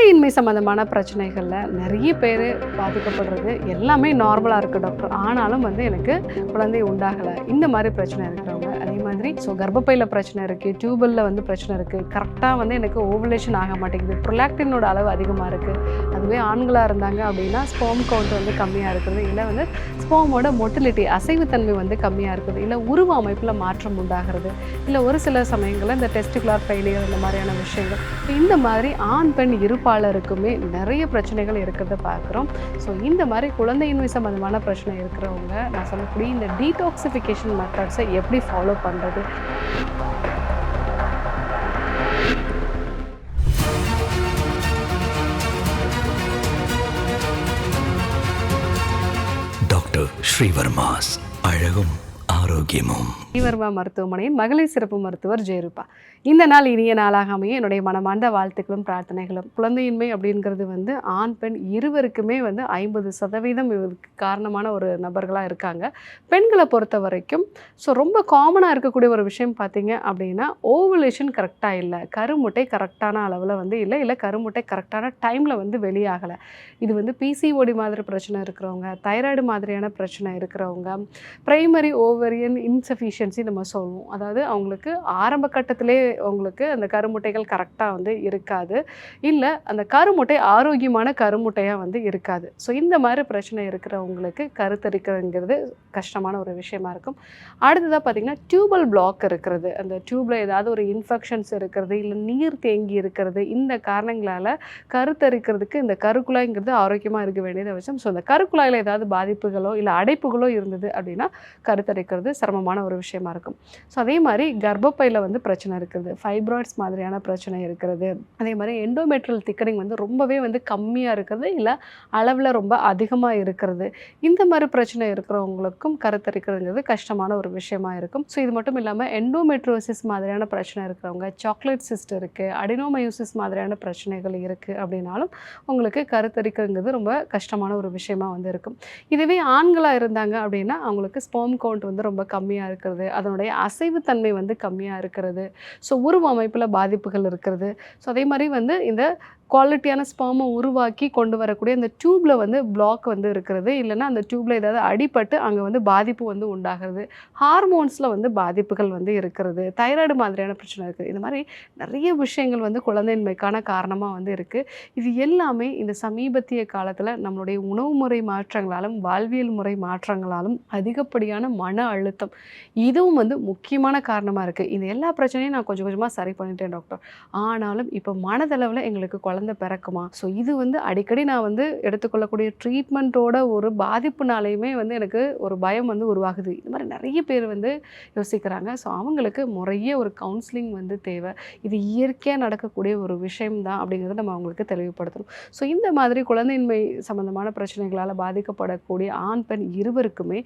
குழந்தையின்மை சம்மந்தமான பிரச்சனைகளில் நிறைய பேர் பாதிக்கப்படுறது எல்லாமே நார்மலாக இருக்குது டாக்டர் ஆனாலும் வந்து எனக்கு குழந்தை உண்டாகலை. இந்த மாதிரி பிரச்சனை இருக்கிறவங்க அதே மாதிரி ஸோ கர்ப்பப்பையில் பிரச்சனை இருக்குது டியூபலில் வந்து பிரச்சனை இருக்குது கரெக்டாக வந்து எனக்கு ஓவலேஷன் ஆக மாட்டேங்குது. ப்ரொலாக்டினோட அளவு அதிகமாக இருக்குது அதுவே ஆண்களாக இருந்தாங்க அப்படின்னா ஸ்போம் கவுண்ட் வந்து கம்மியாக இருக்குது. இல்லை வந்து ஸ்போமோட மொட்டிலிட்டி அசைவுத்தன்மை வந்து கம்மியாக இருக்குது. இல்லை உருவ அமைப்பில் மாற்றம் உண்டாகிறது. இல்லை ஒரு சில சமயங்களில் இந்த டெஸ்டிகுலார் ஃபெயிலியர் இந்த மாதிரியான விஷயங்கள். இந்த மாதிரி ஆண் பெண் இருப்பாளருக்குமே நிறைய பிரச்சனைகள் இருக்கிறத பார்க்குறோம். ஸோ இந்த மாதிரி குழந்தையின் சம்மந்தமான பிரச்சனை இருக்கிறவங்க நான் சொல்லக்கூடிய இந்த டீடாக்சிஃபிகேஷன் மெத்தட்ஸை எப்படி ஃபாலோ பண்ணுறது டாக்டர் ஸ்ரீவர்மாஸ் அழகும் ஆரோக்கியமும். ஸ்ரீவர்மா மருத்துவமனையின் மகளிர் சிறப்பு மருத்துவர் ஜெயரூபா. இந்த நாள் இனிய நாளாக அமைய என்னுடைய மனமார்ந்த வாழ்த்துக்களும் பிரார்த்தனைகளும். குழந்தையின்மை அப்படிங்கிறது வந்து ஆண் பெண் இருவருக்குமே வந்து ஐம்பது சதவீதம் இதுக்கு காரணமான ஒரு நபர்களாக இருக்காங்க. பெண்களை பொறுத்த வரைக்கும் ஸோ ரொம்ப காமனாக இருக்கக்கூடிய ஒரு விஷயம் பார்த்தீங்க அப்படின்னா ஓவலேஷன் கரெக்டாக இல்லை. கருமுட்டை கரெக்டான அளவில் வந்து இல்லை இல்லை கருமுட்டை கரெக்டான டைமில் வந்து வெளியாகலை. இது வந்து பிசிஓடி மாதிரி பிரச்சனை இருக்கிறவங்க தைராய்டு மாதிரியான பிரச்சனை இருக்கிறவங்க ப்ரைமரி ஓவர் ஓவரியன் இன்சஃபிஷியன்சி நம்ம சொல்லுவோம் அதாவது அவங்களுக்கு ஆரம்ப கட்டத்திலே அவங்களுக்கு அந்த கருமுட்டைகள் கரெக்டாக வந்து இருக்காது. இல்லை அந்த கருமுட்டை ஆரோக்கியமான கருமுட்டையாக வந்து இருக்காது. ஸோ இந்த மாதிரி பிரச்சனை இருக்கிறவங்களுக்கு கருத்தரிக்கிறதுங்கிறது கஷ்டமான ஒரு விஷயமா இருக்கும். அடுத்ததாக பார்த்திங்கன்னா டியூபல் பிளாக் இருக்கிறது. அந்த டியூப்பில் ஏதாவது ஒரு இன்ஃபெக்ஷன்ஸ் இருக்கிறது இல்லை நீர் தேங்கி இருக்கிறது இந்த காரணங்களால் கருத்தரிக்கிறதுக்கு இந்த கருக்குழாய்ங்கிறது ஆரோக்கியமாக இருக்க வேண்டியது அவசியம். ஸோ இந்த கருக்குழாயில் ஏதாவது பாதிப்புகளோ இல்லை அடைப்புகளோ இருந்தது அப்படின்னா கருத்தரிக்கிறது சிரமமான ஒரு விஷயமா இருக்கும். ஸோ அதே மாதிரி கர்ப்பப்பையில் வந்து பிரச்சனை இருக்குது. ஃபைப்ராய்ட்ஸ் மாதிரியான பிரச்சனை இருக்கிறது. அதே மாதிரி எண்டோமெட்ரியல் திக்கனிங் வந்து ரொம்பவே வந்து கம்மியாக இருக்கிறது. இல்லை அளவில் ரொம்ப அதிகமாக இருக்கிறது. இந்த மாதிரி பிரச்சனை இருக்கிறவங்களுக்கும் கருத்தரிக்கிறதுங்கிறது கஷ்டமான ஒரு விஷயமா இருக்கும். ஸோ இது மட்டும் இல்லாமல் எண்டோமெட்ரோசிஸ் மாதிரியான பிரச்சனை இருக்கிறவங்க சாக்லேட் சிஸ்ட் இருக்குது அடினோமயோசிஸ் மாதிரியான பிரச்சனைகள் இருக்குது அப்படின்னாலும் உங்களுக்கு கருத்தரிக்கிறதுங்கிறது ரொம்ப கஷ்டமான ஒரு விஷயமா வந்து இருக்கும். இதுவே ஆண்களாக இருந்தாங்க அப்படின்னா அவங்களுக்கு ஸ்போம் கவுண்ட் வந்து ரொம்ப கம்மியாக இருக்கிறது. அதனுடைய அசைவுத்தன்மை வந்து கம்மியாக இருக்கிறது. ஸோ உருவ அமைப்பில் பாதிப்புகள் இருக்கிறது. ஸோ அதே மாதிரி வந்து இந்த குவாலிட்டியான ஸ்பெர்மை உருவாக்கி கொண்டு வரக்கூடிய அந்த டியூப்பில் வந்து பிளாக் வந்து இருக்கிறது. இல்லைன்னா அந்த டியூப்பில் ஏதாவது அடிபட்டு அங்கே வந்து பாதிப்பு வந்து உண்டாகிறது. ஹார்மோன்ஸில் வந்து பாதிப்புகள் வந்து இருக்கிறது. தைராய்டு மாதிரியான பிரச்சனை இருக்குது இந்த மாதிரி நிறைய விஷயங்கள் வந்து குழந்தையின்மைக்கான காரணமாக வந்து இருக்குது இது எல்லாமே இந்த சமீபத்திய காலத்தில் நம்மளுடைய உணவு முறை மாற்றங்களாலும் வாழ்வியல் முறை மாற்றங்களாலும் அதிகப்படியான மன அழுத்தம் இதுவும் வந்து முக்கியமான காரணமாக இருக்குது இந்த எல்லா பிரச்சனையும் நான் கொஞ்சம் கொஞ்சமாக சரி பண்ணிட்டேன் டாக்டர் ஆனாலும் இப்போ மனதளவில் எங்களுக்கு குழந்தை பிறக்குமா? ஸோ இது வந்து அடிக்கடி நான் வந்து எடுத்துக்கொள்ளக்கூடிய ட்ரீட்மெண்ட்டோட ஒரு பாதிப்புனாலையுமே வந்து எனக்கு ஒரு பயம் வந்து உருவாகுது. இந்த மாதிரி நிறைய பேர் வந்து யோசிக்கிறாங்க. ஸோ அவங்களுக்கு முறைய ஒரு கவுன்சிலிங் வந்து தேவை. இது இயற்கையாக நடக்கக்கூடிய ஒரு விஷயம் தான் அப்படிங்கிறத நம்ம அவங்களுக்கு தெளிவுபடுத்தணும். ஸோ இந்த மாதிரி குழந்தையின்மை சம்மந்தமான பிரச்சனைகளால் பாதிக்கப்படக்கூடிய ஆண் பெண் இருவருக்குமே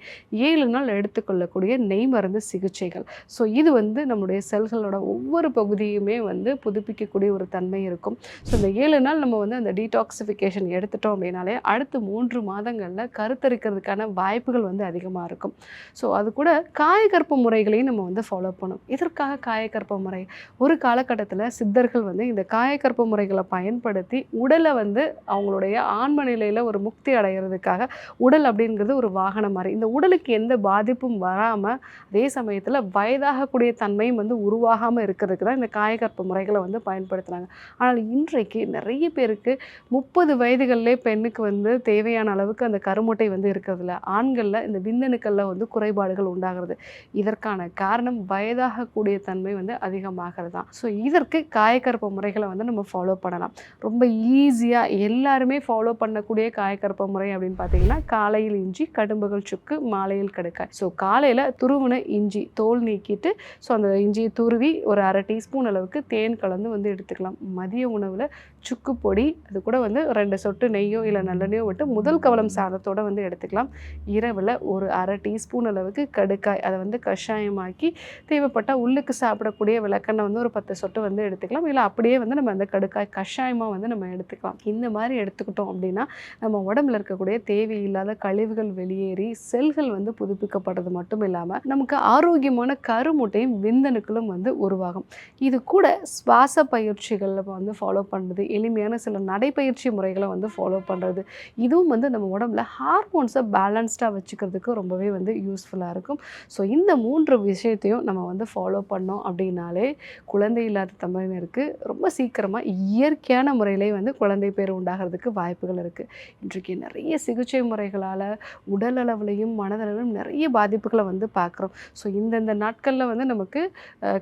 ஏழு நாள் எடுத்துக்கொள்ளக்கூடிய நெய் மருந்து சிகிச்சைகள். ஸோ இது வந்து நம்முடைய செல்களோட ஒவ்வொரு பகுதியுமே வந்து புதுப்பிக்கக்கூடிய ஒரு தன்மை இருக்கும். ஸோ இந்த ஏழு நாள் நம்ம வந்து அந்த டீடாக்சிஃபிகேஷன் எடுத்துட்டோம் அப்படின்னாலே அடுத்து மூன்று மாதங்களில் கருத்தரிக்கிறதுக்கான வாய்ப்புகள் வந்து அதிகமாக இருக்கும். ஸோ அது கூட காயக்கற்ப முறைகளையும் நம்ம வந்து ஃபாலோ பண்ணணும். இதற்காக காயக்கற்ப முறை? ஒரு காலகட்டத்தில் சித்தர்கள் வந்து இந்த காயக்கற்ப முறைகளை பயன்படுத்தி உடலை வந்து அவங்களுடைய ஆன்ம நிலையில் ஒரு முக்தி அடைகிறதுக்காக உடல் அப்படிங்கிறது ஒரு வாகனம் மாதிரி. இந்த உடலுக்கு எந்த பாதிப்பும் வராமல் அதே சமயத்தில் வயதாகக்கூடிய தன்மையும் வந்து உருவாகாமல் இருக்கிறதுக்கு தான் இந்த காயகற்ப முறைகளை வந்து பயன்படுத்துகிறாங்க ஆனால் இன்றைக்கு நிறைய பேருக்கு முப்பது வயதுகள்லேயே பெண்ணுக்கு வந்து தேவையான அளவுக்கு அந்த கருமுட்டை வந்து இருக்கிறதுல. ஆண்களில் இந்த விந்தணுக்களில் வந்து குறைபாடுகள் உண்டாகிறது. இதற்கான காரணம் வயதாகக்கூடிய தன்மை வந்து அதிகமாகிறது தான் ஸோ இதற்கு காயக்கற்ப முறைகளை வந்து நம்ம ஃபாலோ பண்ணலாம். ரொம்ப ஈஸியாக எல்லாருமே ஃபாலோ பண்ணக்கூடிய காயக்கற்ப முறை அப்படின்னு பார்த்தீங்கன்னா காலையில் இஞ்சி கடும்புகள் சுக்கு மாலையில் கடுக்காய். ஸோ காலையில் துருவின இஞ்சி தோல் நீக்கிட்டு ஸோ அந்த இஞ்சியை துருவி ஒரு அரை டீஸ்பூன் அளவுக்கு தேன் கலந்து வந்து எடுத்துக்கலாம். மதிய உணவில் சுக்கு பொடி அது கூட வந்து ரெண்டு சொட்டு நெய்யோ இல்லை நல்லெண்ணெயோ விட்டு முதல் கவலம் சாதத்தோட வந்து எடுத்துக்கலாம். இரவில் ஒரு அரை டீஸ்பூன் அளவுக்கு கடுக்காய் அதை வந்து கஷாயமாக்கி தேவைப்பட்டால் உள்ளுக்கு சாப்பிடக்கூடிய விளக்கெண்ணெய் வந்து ஒரு பத்து சொட்டு வந்து எடுத்துக்கலாம். இல்லை அப்படியே வந்து நம்ம அந்த கடுக்காய் கஷாயமாக வந்து நம்ம எடுத்துக்கலாம். இந்த மாதிரி எடுத்துக்கிட்டோம் அப்படின்னா நம்ம உடம்புல இருக்கக்கூடிய தேவையில்லாத கழிவுகள் வெளியேறி செல்கள் வந்து புதுப்பிக்கப்படுறது மட்டும் இல்லாமல் நமக்கு ஆரோக்கியமான கருமுட்டையும் விந்தணுக்களும் வந்து உருவாகும். இது கூட சுவாச பயிற்சிகளில் வந்து ஃபாலோ பண்ணுறது எளிமையான சில நடைப்பயிற்சி முறைகளை வந்து ஃபாலோ பண்ணுறது இதுவும் வந்து நம்ம உடம்புல ஹார்மோன்ஸை பேலன்ஸ்டாக வச்சுக்கிறதுக்கு ரொம்பவே வந்து யூஸ்ஃபுல்லாக இருக்கும். ஸோ இந்த மூன்று விஷயத்தையும் நம்ம வந்து ஃபாலோ பண்ணோம் அப்படின்னாலே குழந்தை இல்லாத தமிழினருக்கு ரொம்ப சீக்கிரமாக இயற்கையான முறையிலே வந்து குழந்தை பேர் உண்டாகிறதுக்கு வாய்ப்புகள் இருக்குது இன்றைக்கு நிறைய சிகிச்சை முறைகளால் உடல் அளவுலையும் மனதளவிலும் நிறைய பாதிப்புகளை வந்து பார்க்குறோம். ஸோ இந்தந்த நாட்களில் வந்து நமக்கு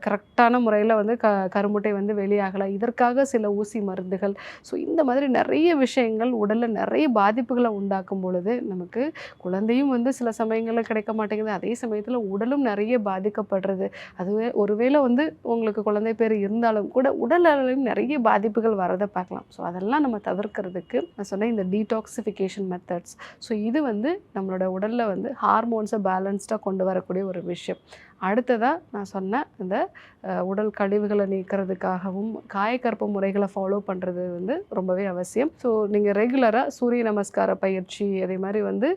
கரெக்டான முறையில் வந்து க கருமுட்டை வந்து வெளியாகலை. இதற்காக சில ஊசி மருந்துகள் ஸோ இந்த மாதிரி நிறைய விஷயங்கள் உடலில் நிறைய பாதிப்புகளை உண்டாக்கும் பொழுது நமக்கு குழந்தையும் வந்து சில சமயங்களில் கிடைக்க மாட்டேங்குது. அதே சமயத்தில் உடலும் நிறைய பாதிக்கப்படுறது. அதுவே ஒருவேளை வந்து உங்களுக்கு குழந்தை பேர் இருந்தாலும் கூட உடல் அளவிலும் நிறைய பாதிப்புகள் வரதை பார்க்கலாம். ஸோ அதெல்லாம் நம்ம தவிர்க்கிறதுக்கு நான் சொன்ன இந்த டீடாக்சிஃபிகேஷன் மெத்தட்ஸ் ஸோ இது வந்து நம்மளோட உடலில் வந்து ஹார்மோன்ஸை பேலன்ஸ்டாக கொண்டு வரக்கூடிய ஒரு விஷயம். அடுத்ததாக நான் சொன்ன இந்த உடல் கழிவுகளை நீக்கிறதுக்காகவும் காயக்கற்ப முறைகளை ஃபாலோ பண்ணுறது வந்து ரொம்பவே அவசியம். ஸோ நீங்கள் ரெகுலராக சூரிய நமஸ்கார பயிற்சி அதே மாதிரி வந்து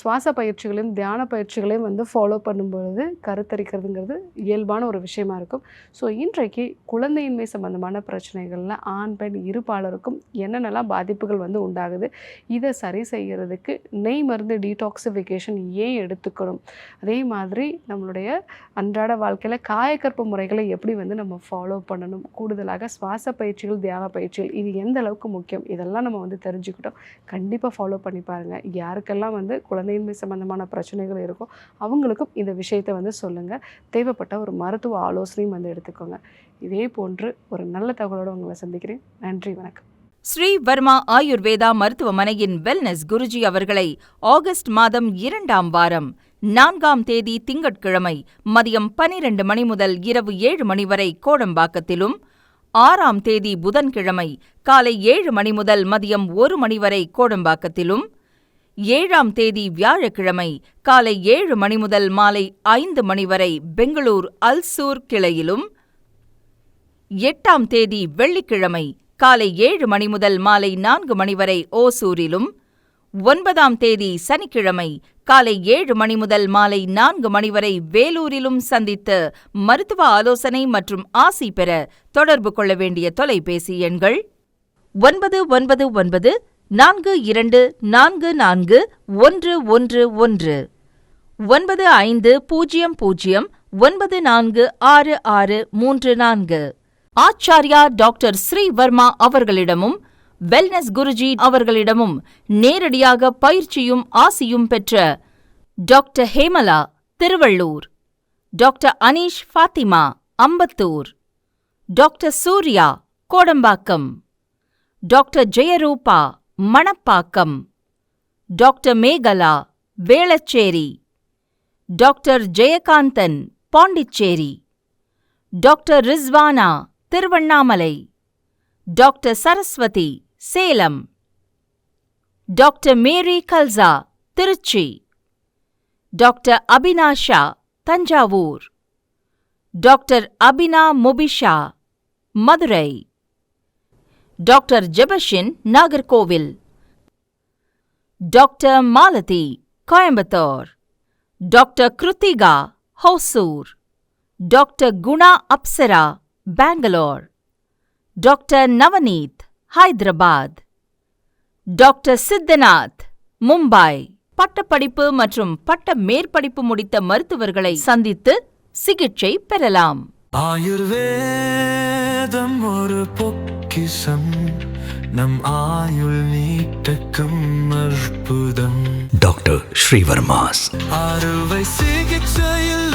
சுவாச பயிற்சிகளையும் தியான பயிற்சிகளையும் வந்து ஃபாலோ பண்ணும்பொழுது கருத்தரிக்கிறதுங்கிறது இயல்பான ஒரு விஷயமா இருக்கும். ஸோ இன்றைக்கு குழந்தையின்மை சம்பந்தமான பிரச்சனைகளில் ஆண் பெண் இருபாலருக்கும் என்னென்னலாம் பாதிப்புகள் வந்து உண்டாகுது இதை சரி செய்கிறதுக்கு நெய் மருந்து டீடாக்சிஃபிகேஷன் ஏன் எடுத்துக்கணும்? அதே மாதிரி நம்மளோட நம்மளுடைய அன்றாட வாழ்க்கையில் காயக்கற்ப முறைகளை எப்படி வந்து நம்ம ஃபாலோ பண்ணணும்? கூடுதலாக சுவாச பயிற்சிகள் தியான பயிற்சிகள் இது எந்த அளவுக்கு முக்கியம்? இதெல்லாம் நம்ம வந்து தெரிஞ்சுக்கிட்டோம். கண்டிப்பாக ஃபாலோ பண்ணி பாருங்கள் யாருக்கெல்லாம் வந்து குழந்தையின்மை சம்பந்தமான பிரச்சனைகள் இருக்கோ அவங்களுக்கும் இந்த விஷயத்தை வந்து சொல்லுங்கள் தேவைப்பட்ட ஒரு மருத்துவ ஆலோசனையும் வந்து எடுத்துக்கோங்க. இதே போன்று ஒரு நல்ல தகவலோடு உங்களை சந்திக்கிறேன். நன்றி வணக்கம். ஸ்ரீ வர்மா ஆயுர்வேதா மருத்துவமனையின் வெல்னஸ் குருஜி அவர்களை ஆகஸ்ட் மாதம் இரண்டாம் வாரம் நான்காம் தேதி திங்கட்கிழமை மதியம் பனிரெண்டு மணி முதல் இரவு ஏழு மணி வரை கோடம்பாக்கத்திலும் ஆறாம் தேதி புதன்கிழமை காலை ஏழு மணி முதல் மதியம் ஒரு மணி வரை கோடம்பாக்கத்திலும் ஏழாம் தேதி வியாழக்கிழமை காலை ஏழு மணி முதல் மாலை ஐந்து மணி வரை பெங்களூர் அல்சூர் கிளையிலும் எட்டாம் தேதி வெள்ளிக்கிழமை காலை ஏழு மணி முதல் மாலை நான்கு மணி வரை ஓசூரிலும் ஒன்பதாம் தேதி சனிக்கிழமை காலை ஏழு மணி முதல் மாலை நான்கு மணி வரை வேலூரிலும் சந்தித்து மருத்துவ ஆலோசனை மற்றும் ஆசி பெற தொடர்பு கொள்ள வேண்டிய தொலைபேசி எண்கள் ஒன்பது ஒன்பது ஒன்பது நான்கு இரண்டு நான்கு நான்கு ஒன்று ஒன்று ஒன்று. ஒன்பது ஐந்து பூஜ்ஜியம் பூஜ்ஜியம் ஒன்பது நான்கு ஆறு ஆறு மூன்று நான்கு. ஆச்சாரியா டாக்டர் ஸ்ரீவர்மா அவர்களிடமும் வெல்னஸ் குருஜி அவர்களிடமும் நேரடியாக பயிற்சியும் ஆசியும் பெற்ற doctor Hemala Thiruvallur. Doctor Aneesh Fathima Ambattur. Doctor Surya Kodambakkam. Doctor Jayarupa Manapakkam. Doctor Megala Velachery. Doctor Jayakanthan Pondicherry. Doctor Rizwana Tiruvannamalai. Doctor Saraswathi Salem doctor Mary Kalsa Tiruchi doctor Abinasha Thanjavur doctor Abina Mubisha Madurai doctor Jebashin Nagercoil doctor Malathi Coimbatore doctor Kiruthika Hosur doctor Guna Apsara Bangalore doctor Navneeth Hyderabad. Doctor Siddhanath Mumbai. பட்டப்படிப்பு மற்றும் பட்ட மேற்படிப்பு முடித்த மருத்துவர்களை சந்தித்து சிகிச்சை பெறலாம். ஆயுர்வேதம் ஒரு பொக்கிஷம். நம் ஆயுள் நீட்டக்கும் அற்புதம். டாக்டர் ஸ்ரீவர்மாஸ். அறுவை சிகிச்சையில்